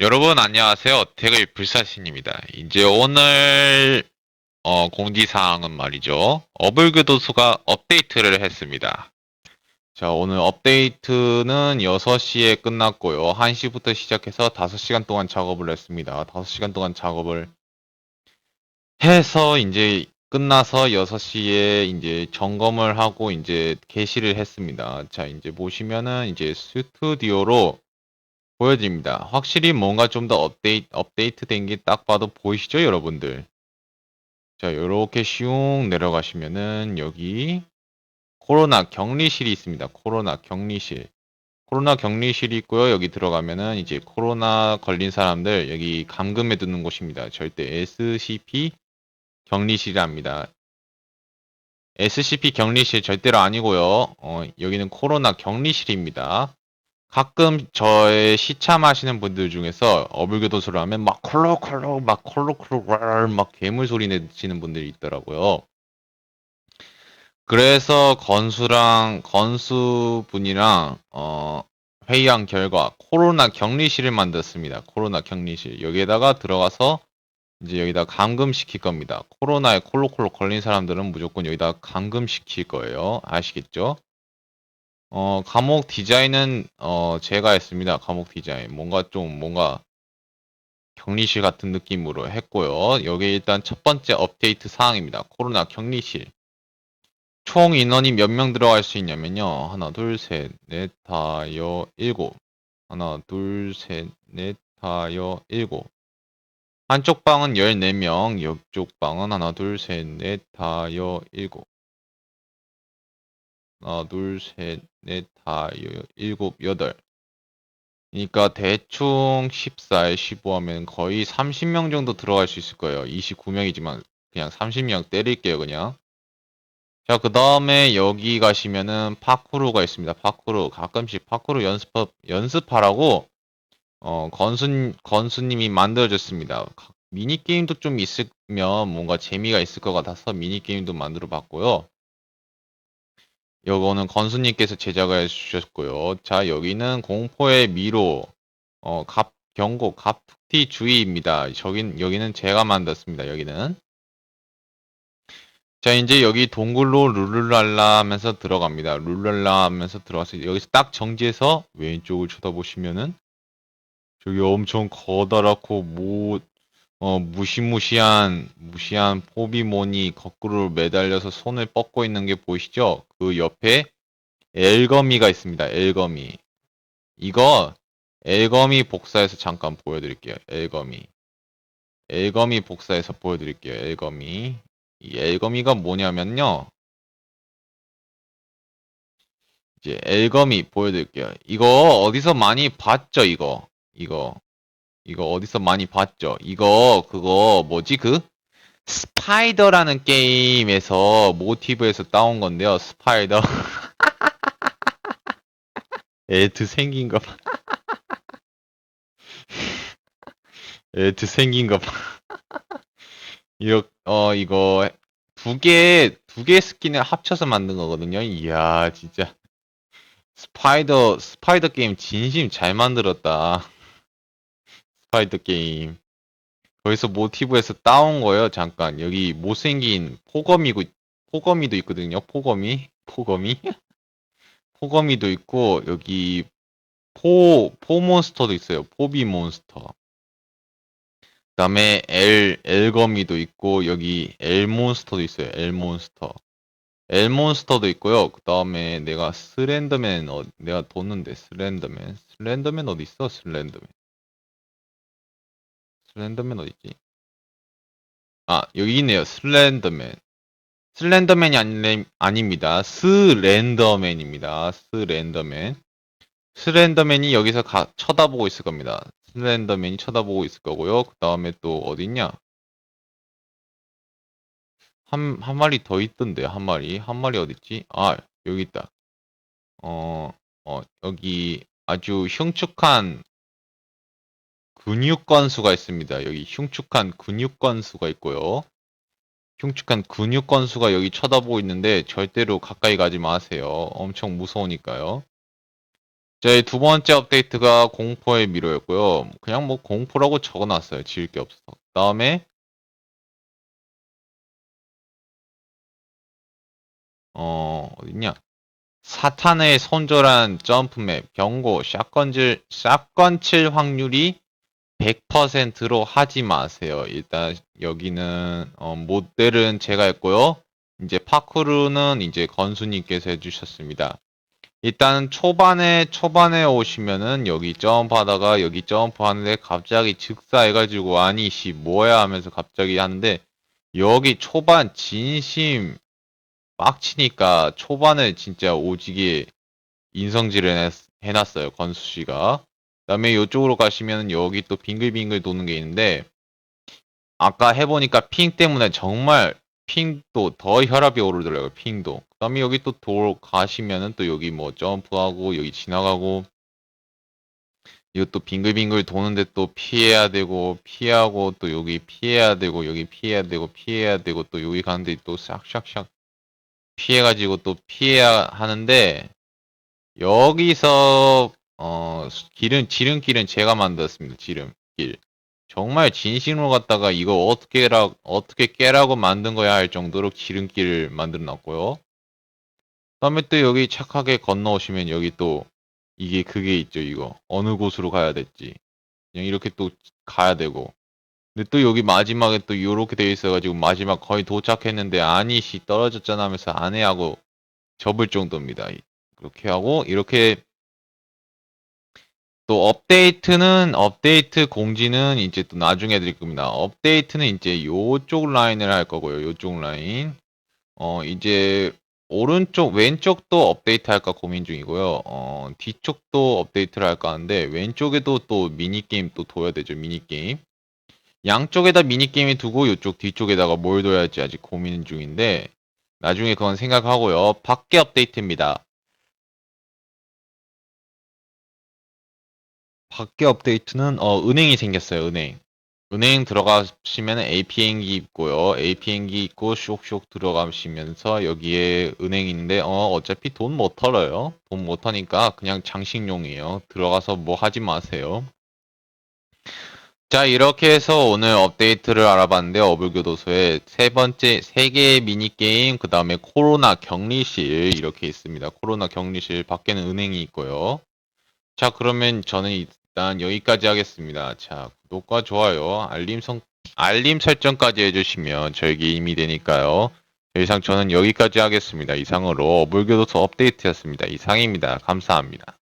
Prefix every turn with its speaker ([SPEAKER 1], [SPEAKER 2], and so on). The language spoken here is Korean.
[SPEAKER 1] 여러분 안녕하세요. 태글 불사신입니다. 이제 오늘 어, 공지사항은 말이죠. 어불교도소가 업데이트를 했습니다. 자, 오늘 업데이트는 6시에 끝났고요. 1시부터 시작해서 5시간 동안 작업을 했습니다. 5시간 동안 작업을 해서 이제 끝나서 6시에 이제 점검을 하고 이제 게시를 했습니다. 자, 이제 보시면은 이제 스튜디오로 보여집니다. 확실히 뭔가 좀 더 업데이트, 업데이트 된 게 딱 봐도 보이시죠, 여러분들? 자, 요렇게 슝 내려가시면은 여기 코로나 격리실이 있습니다. 코로나 격리실. 코로나 격리실이 있고요. 여기 들어가면은 이제 코로나 걸린 사람들 여기 감금해 두는 곳입니다. 절대 SCP 격리실이랍니다. SCP 격리실 절대로 아니고요. 어, 여기는 코로나 격리실입니다. 가끔 저의 시참하시는 분들 중에서 어불교도소를 하면 막 콜록콜록 막 콜록콜록 막 괴물 소리 내시는 분들이 있더라고요. 그래서 건수랑 건수 분이랑 어, 회의한 결과 코로나 격리실을 만들었습니다. 코로나 격리실 여기에다가 들어가서 이제 여기다 감금시킬 겁니다. 코로나에 콜록콜록 걸린 사람들은 무조건 여기다 감금시킬 거예요. 아시겠죠? 어, 감옥 디자인은 어, 제가 했습니다. 감옥 디자인. 뭔가 좀 뭔가 격리실 같은 느낌으로 했고요. 여기 일단 첫 번째 업데이트 사항입니다. 코로나 격리실. 총 인원이 몇 명 들어갈 수 있냐면요. 하나, 둘, 셋, 넷, 다, 여, 일곱. 하나, 둘, 셋, 넷, 다, 여, 일곱. 한쪽 방은 14명, 옆쪽 방은 하나, 둘, 셋, 넷, 다, 여, 일곱. 하나, 둘, 셋, 넷, 다, 여, 일곱, 여덟. 그러니까 대충 14에 15 하면 거의 30명 정도 들어갈 수 있을 거예요. 29명이지만 그냥 30명 때릴게요, 그냥. 자, 그 다음에 여기 가시면은 파쿠르가 있습니다. 파쿠르. 가끔씩 파쿠르 연습, 연습하라고, 어, 건수, 건수님이 만들어줬습니다. 미니게임도 좀 있으면 뭔가 재미가 있을 것 같아서 미니게임도 만들어 봤고요. 요거는 건수님께서 제작을 해주셨고요. 자, 여기는 공포의 미로, 어, 갑, 경고, 갑툭튀 주의입니다. 저긴, 여기는 제가 만들었습니다. 여기는. 자, 이제 여기 동굴로 룰루랄라 하면서 들어갑니다. 룰랄라 하면서 들어가서 여기서 딱 정지해서 왼쪽을 쳐다보시면은 저기 엄청 커다랗고 뭐, 어, 무시무시한, 무시한 포비몬이 거꾸로 매달려서 손을 뻗고 있는 게 보이시죠? 그 옆에 엘거미가 있습니다. 엘거미. 이거 엘거미 복사해서 잠깐 보여드릴게요. 엘거미. 엘거미 복사해서 보여드릴게요. 엘거미. 이 엘거미가 뭐냐면요. 이제 엘거미 보여드릴게요. 이거 어디서 많이 봤죠? 이거. 이거. 이거 어디서 많이 봤죠? 이거 그거 뭐지 그 스파이더라는 게임에서 모티브에서 따온 건데요. 스파이더. 애트 생긴 거 봐. 애트 생긴 거 봐. 이거 어 이거 두 개 두 개 스킨을 합쳐서 만든 거거든요. 이야 진짜 스파이더 스파이더 게임 진심 잘 만들었다. 스파이더 게임. 거기서 모티브에서 따온 거예요. 잠깐 여기 못생긴 포거미고 포거미도 있거든요. 포거미 포거미 포거미도 있고 여기 포 포몬스터도 있어요. 포비 몬스터. 그다음에 엘 엘거미도 있고 여기 엘 몬스터도 있어요. 엘 몬스터. 엘 몬스터도 있고요. 그다음에 내가 슬렌더맨 어, 내가 뒀는데 슬렌더맨 슬렌더맨 어디 있어? 슬렌더맨. 슬렌더맨 어디 있지? 아, 여기 있네요. 슬렌더맨. 슬렌더맨이 아니, 아닙니다. 스렌더맨입니다. 스렌더맨. 스렌더맨이 여기서 가, 쳐다보고 있을 겁니다. 슬렌더맨이 쳐다보고 있을 거고요. 그 다음에 또 어디 있냐? 한, 한 마리 더 있던데, 한 마리. 한 마리 어디 있지? 아, 여기 있다. 어, 어, 여기 아주 흉측한 근육 건수가 있습니다. 여기 흉측한 근육 건수가 있고요. 흉측한 근육 건수가 여기 쳐다보고 있는데 절대로 가까이 가지 마세요. 엄청 무서우니까요. 제두 번째 업데이트가 공포의 미로였고요. 그냥 뭐 공포라고 적어놨어요. 지을 게 없어서. 다음에 어 어딨냐? 사탄의 손절한 점프맵 경고 샷건질 샷건 칠 확률이 100%로 하지 마세요. 일단 여기는 어, 모델은 제가 했고요. 이제 파크루는 이제 건수님께서 해주셨습니다. 일단 초반에 초반에 오시면은 여기 점프하다가 여기 점프하는데 갑자기 즉사해가지고 아니 씨 뭐야 하면서 갑자기 하는데 여기 초반 진심 빡치니까 초반에 진짜 오지게 인성질을 해놨- 해놨어요 건수 씨가. 그다음에 이쪽으로 가시면 여기 또 빙글빙글 도는 게 있는데 아까 해보니까 핑 때문에 정말 핑도 더 혈압이 오르더라고요 핑도. 그 다음에 여기 또 돌 가시면은 또 여기 뭐 점프하고 여기 지나가고 이것도 빙글빙글 도는데 또 피해야 되고 피하고 또 여기 피해야 되고 여기 피해야 되고 피해야 되고 또 여기 가는데 또 샥샥샥 피해가지고 또 피해야 하는데 여기서 어 길은 지름길은 제가 만들었습니다. 지름길 정말 진심으로 갖다가 이거 어떻게 라 어떻게 깨라고 만든 거야 할 정도로 지름길을 만들어 놨고요. 그다음에 또 여기 착하게 건너오시면 여기 또 이게 그게 있죠 이거 어느 곳으로 가야 될지 그냥 이렇게 또 가야 되고 근데 또 여기 마지막에 또 요렇게 돼 있어가지고 마지막 거의 도착했는데 아니씨 떨어졌잖아 하면서 안해 하고 접을 정도입니다. 그렇게 하고 이렇게 또 업데이트는 업데이트 공지는 이제 또 나중에 드릴 겁니다. 업데이트는 이제 요쪽 라인을 할 거고요. 요쪽 라인. 어 이제 오른쪽 왼쪽도 업데이트 할까 고민 중이고요. 어 뒤쪽도 업데이트를 할까 하는데 왼쪽에도 또 미니 게임 또 둬야 되죠. 미니 게임. 양쪽에다 미니 게임을 두고 이쪽 뒤쪽에다가 뭘 둬야 할지 아직 고민 중인데 나중에 그건 생각하고요. 밖에 업데이트입니다. 밖에 업데이트는 어, 은행이 생겼어요. 은행. 은행 들어가시면 AP행기 있고요. AP행기 있고 쇽쇽 들어가시면서 여기에 은행인데 어, 어차피 돈 못 털어요. 돈 못 터니까 그냥 장식용이에요. 들어가서 뭐 하지 마세요. 자, 이렇게 해서 오늘 업데이트를 알아봤는데, 어불교도소에 세 번째, 세 개의 미니게임, 그 다음에 코로나 격리실, 이렇게 있습니다. 코로나 격리실, 밖에는 은행이 있고요. 자, 그러면 저는 일단 여기까지 하겠습니다. 자, 구독과 좋아요, 알림 성, 알림 설정까지 해주시면 저에게 힘이 되니까요. 이상 저는 여기까지 하겠습니다. 이상으로 어불교도소 업데이트였습니다. 이상입니다. 감사합니다.